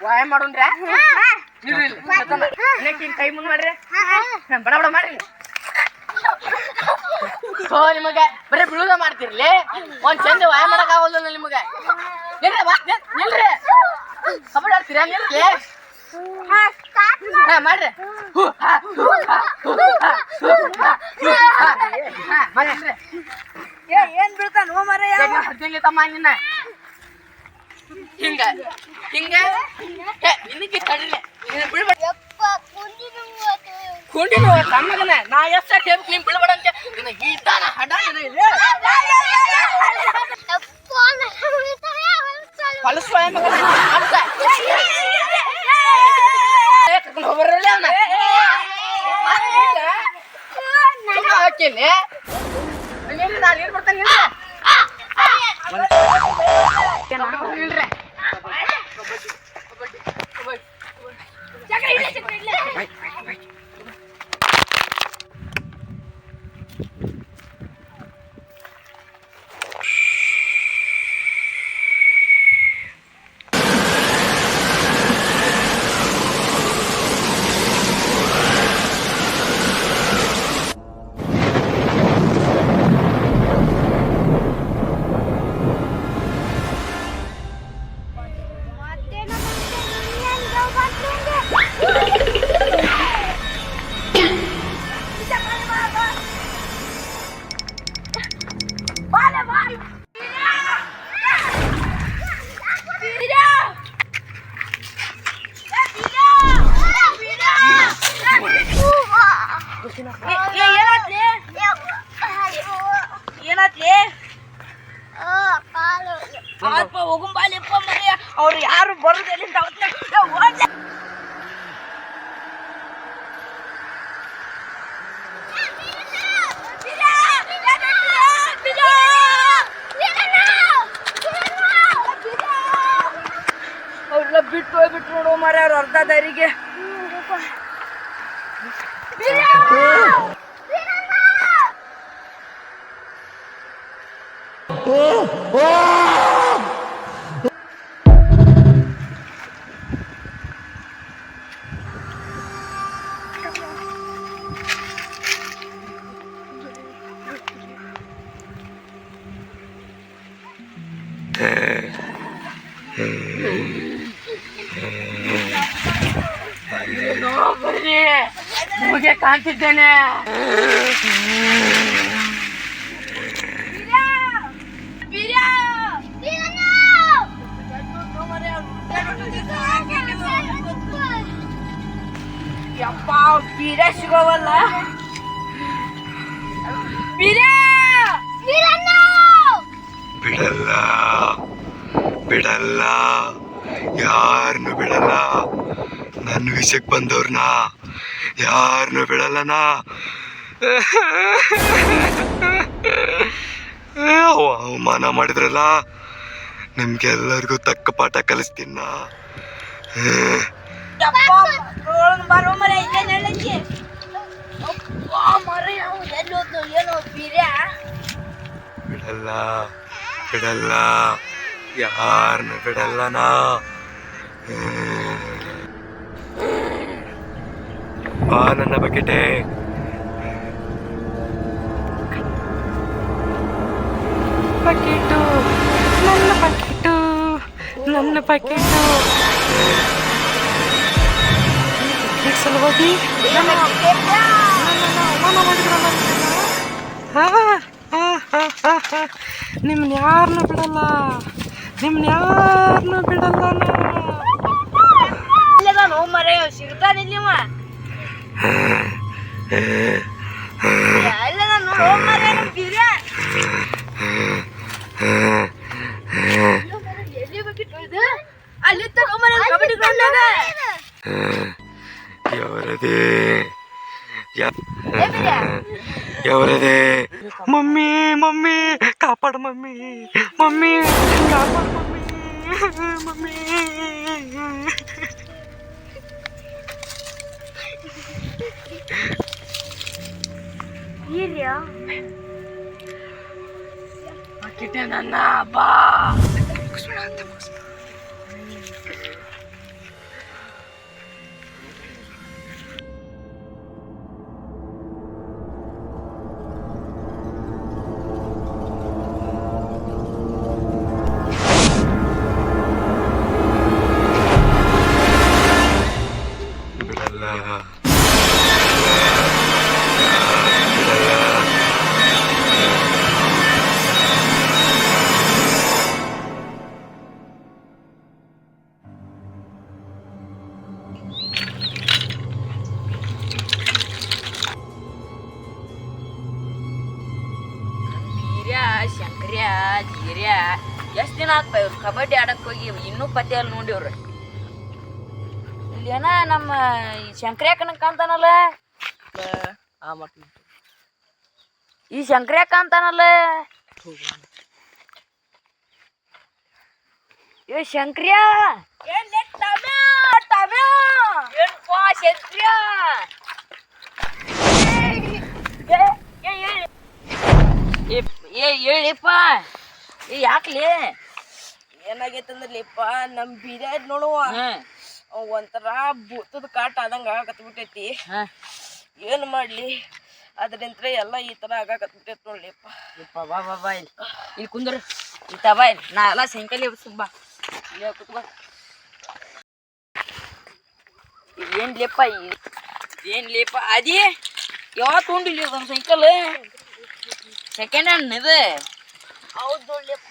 ವ್ಯಾಯಾಮ ಮಾಡೋಣ್ರ ಕೈ ಮುಂದ್ ಮಾಡ್ರಿ ಬಡ ಬಡ ಮಾಡ್ರಿ ಹೋ ನಿಮಗ ಬರೀ ಬೀಳುದ ಮಾಡ್ತಿರ್ಲಿ ಒಂದ್ ಚಂದ ವಾಯ ಮಾಡಕ್ ಆಗೋಲ್ಲ ನಿಮಗ ನಿಲ್ರಿ ಕಬಡ್ಡಿ ಆಡ್ತೀರಾ ನಿಲ್ರಿ ಮಾಡ್ರಿ. ಹೂ, ಹಾ, ಹೂ, ಹಾ, ಹೂ, ಹಾ, ಹೂ, ಹಾ, ಹೂ, ಹಾ. ಹಾ, ಮಾಡ್ರಿ, ನಿಲ್ರಿ. ಏ ಏನ್ ಬೀಳ್ತಾನ? ಹೋ ಮರ ಈಗ ಹರ್ದಂಗೆ ತಮ್ಮ ನಿನ್ನ. ಹಿಂಗ ಹಿಂಗ. ಏ, ನಿನಗೆ ತಡಿಲೆ. ನೀನು ಬಿಡ್ಬೇಡ ಕುಂಡಿ ನೀವು ತಮ್ಮಗನ ನಾ ಎಷ್ಟ ಟೇಬ್ ನೀನ್ ಬಿಡ್ಬೇಡ ಅಂತ. ನಿನ್ನ ಗೀತಾನ ಹಡ ನಿನ್ನ ಇದೆ. ಹೊಲಸು ಬಾಯ ಮಗನ ಅರ್ಥ. ಏ, ಕರ್ಕೊಂಡ್ ಹೋಗ್ಬರ್ರಲ್ಲ ಅವ್ನ. ಹಾಕಿಲ್ಲಿ. ನಿಲ್ರಿ, ನಾನ್ ಏನ್ ಬರ್ತಾನೆ ನಿಲ್ರಿ. ನಿಲ್ರಿ. ಬರುದು ಎಲ್ಲಿಂದ ಅವತ್ತೇ ಓಡ್ಲೆ ಅವ್ರೆಲ್ಲ ಬಿಟ್ಟು ಹೋಗ್ಬಿಟ್ರು ನೋಡು ಮರ ಅವ್ರು ಅರ್ಧ ದಾರಿಗೆ ಬರ್ರಿ ನಿಮಗೆ ಕಾಣ್ತಿದ್ದೇನೆ ಬಿಡಲ್ಲ. ಯಾರನ್ನು ಬಿಡಲ್ಲ. ನನ್ನ ವಿಷಯಕ್ಕೆ ಬಂದವ್ರನ್ನ ಯಾರನ್ನು ಬಿಡಲ್ಲನ ಅವಮಾನ ಮಾಡಿದ್ರಲ್ಲ? ನಿಮ್ಗೆಲ್ಲರಿಗೂ ತಕ್ಕ ಪಾಠ ಕಲಿಸ್ತೀನ ಬಿಡಲ್ಲ. ಬಿಡಲ್ಲ. ಯಾರನ್ನು ಬಿಡಲ್ಲನಾ? ಬಾ ನನ್ನ ಬಕೆಟೆ. ಬಕೆಟು ನನ್ನ ಬಕೆಟು ನನ್ನ ಬಕೆಟು. ಈ ಸಲುವಾಗಿ ನಿಮ್ಮನ್ನ ಯಾರನ್ನೂ ಬಿಡಲ್ಲ? ನಿಮ್ಮನ್ನ ಯಾರನ್ನೂ ಬಿಡಲ್ಲ ನಾನು. ಇಲ್ಲದ ನೋ ಮರ ಮಮ್ಮಿ ಮಮ್ಮಿ ಕಾಪಾಡು ಮಮ್ಮಿ. ಮಮ್ಮಿ ಕಾಪಾಡು ಮಮ್ಮಿ. ಮಮ್ಮಿ. ಕಿಟ್ಟೆ ನನ್ನ ಬಾ. ಬಿಡಲ್ಲ ಜೀರ್ಯ ಎಷ್ಟ್ ದಿನ ಆಗ್ತಾ ಇವ್ರು ಕಬಡ್ಡಿ ಆಡಕ್ ಹೋಗಿ ಇನ್ನೂ ಪತ್ತೆ ಅಲ್ಲಿ ನೋಡಿವ್ರು ಇಲ್ಲೇನ ನಮ್ಮ ಈ ಶಂಕರ್ಯಾಕನ ಕಾಂತಾನಲ್ಲ ಈ ಶಂಕರ್ಯಾಕ ಅಂತಾನಲ್ಲ ಏ ಶಂಕ್ರಿಯಾ ಏ ಹೇಳಿಪ್ಪ ಯಾಕ್ಲೆ? ಏನಾಗೈತಂದ್ರಲಿಪ್ಪ ನಮ್ ಬೀರ್ಯ ನೋಡುವ ಅವ್ ಒಂಥರ ಭೂತದ ಕಾಟ ಆದಂಗ ಆಗಕತ್ಬಿಟ್ಟೈತಿ. ಬಿಟ್ಟೈತಿ ಏನ್ ಮಾಡ್ಲಿ? ಅದ್ರಿಂತ ಎಲ್ಲ ಈ ತರ ಆಗಾಕತ್ಬಿಟ್ಟೈತಿ ನೋಡ್ಲಿಪ್ಪ. ಯಪ್ಪ ಬಾ ಬಾ ಬಾ ಇಲ್ಲಿ. ಇಲ್ಲಿ ಕುಂದ್ರ. ಇತ್ತ ಬಾ ಇಲ್ಲಿ. ನಾ ಎಲ್ಲ ಸೈಕಲ್ ಎಬ್ಸ್ತೀನಿ ಬಾ. ಇಲ್ಲಿ ಕುತ್ಕೋ. ಏನ್ ಲೇಪ ಏನ್ ಲೇಪ ಅದೇ ಯಾವತ್ತು ಉಂಡಿಲ್ಲ ಸೈಕಲ್ ಸೆಕೆಂಡ್ ಹ್ಯಾಂಡ್ ಇದು.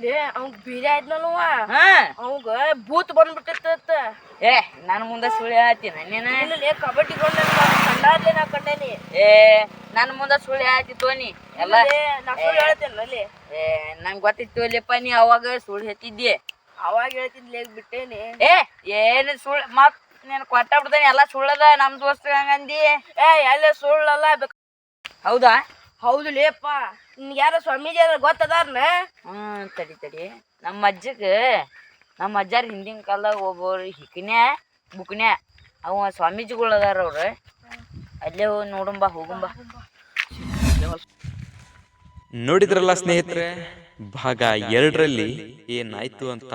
ಲೇ ಅವ್ ಬೀಜ ಇದ್ನಲ್ವ ಹಾ. ಅವಂಗ ಭೂತ್ ಬಂದ್ಬಿಟ್ಟಿತ್ತ ಏ ನಾನು ಮುಂದೆ ಸುಳಿ ಹೇಳ್ತೀನಿ ನೀನ ಲೇ ಕಬಡ್ಡಿ ಕೊಂಡೆ ಕಂಡಾರ್ಲೆ ನಾ ಕಂಡೇನಿ. ಏ ನನ್ನ ಮುಂದೆ ಸುಳಿ ಹಾಕಿ ತೋನಿ ಎಲ್ಲ? ಲೇ, ನಾ ಸುಳ್ಳು ಹೇಳ್ತೇನಲ್ಲಿ ಏ ನಂಗೆ ಗೊತ್ತಿತ್ತು ಅಲ್ಲಪ್ಪ ನೀ ಅವಾಗ ಸುಳ್ಳು ಹೆತ್ತಿದ್ದೆ ಅವಾಗ ಹೇಳ್ತಿದ್ ಲೇಗ್ ಬಿಟ್ಟೇನಿ. ಏ ಏನು ಸುಳ್ಳು ಮತ್ ನೀನು ಕೊಟ್ಟ ಬಿಡ್ತಾನೆ ಎಲ್ಲ ಸುಳ್ಳದ ನಮ್ಮ ದೋಸ್ತ ಹಂಗಂದಿ? ಏ ಎಲ್ಲ ಸುಳ್ಳಲ್ಲ ಬೇಕ ಹೌದಾ? ಹೌದು ಲೇಪ್ಪ. ನಿನ್ಗೆ ಯಾರ ಸ್ವಾಮೀಜಿ ಅದ್ರ ಗೊತ್ತದಾರ್ನ? ಹ್ಮ್ ತಡಿ ತಡಿ. ನಮ್ಮ ಅಜ್ಜಗ ನಮ್ಮ ಅಜ್ಜಾರ ಹಿಂದಿನ ಕಾಲದಾಗ ಒಬ್ಬರು ಹಿಕ್ನ್ಯಾ ಬುಕ್ನ್ಯಾ ಅವ ಸ್ವಾಮೀಜಿಗಳು ಅದಾರ ಅವ್ರು. ಅಲ್ಲೇ ಹೋಗಿ ನೋಡುಂಬ ಹೋಗುಂಬ. ನೋಡಿದ್ರಲ್ಲ ಸ್ನೇಹಿತರೆ ಭಾಗ ಎರಡರಲ್ಲಿ ಏನಾಯ್ತು ಅಂತ?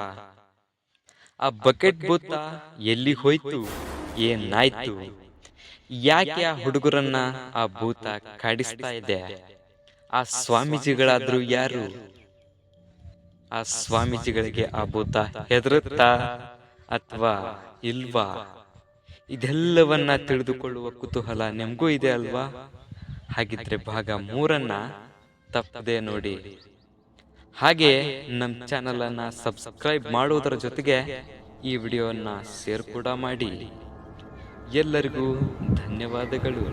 ಆ ಬಕೆಟ್ ಬೂತ ಎಲ್ಲಿ ಹೋಯ್ತು ಏನಾಯ್ತು? ಯಾಕೆ ಆ ಹುಡುಗರನ್ನ ಆ ಭೂತ ಕಾಡಿಸ್ತಾ ಇದೆ? ಆ ಸ್ವಾಮೀಜಿಗಳಾದ್ರೂ ಯಾರು? ಆ ಸ್ವಾಮೀಜಿಗಳಿಗೆ ಆ ಭೂತ ಹೆದರುತ್ತಾ ಅಥವಾ ಇಲ್ವಾ? ಇದೆಲ್ಲವನ್ನ ತಿಳಿದುಕೊಳ್ಳುವ ಕುತೂಹಲ ನಿಮಗೂ ಇದೆ ಅಲ್ವಾ? ಹಾಗಿದ್ರೆ ಭಾಗ ಮೂರನ್ನ ತಪ್ಪದೆ ನೋಡಿ. ಹಾಗೆ ನಮ್ಮ ಚಾನಲನ್ನು ಸಬ್ಸ್ಕ್ರೈಬ್ ಮಾಡುವುದರ ಜೊತೆಗೆ ಈ ವಿಡಿಯೋವನ್ನು ಶೇರ್ ಕೂಡ ಮಾಡಿ. ಎಲ್ಲರಿಗೂ ಧನ್ಯವಾದಗಳು.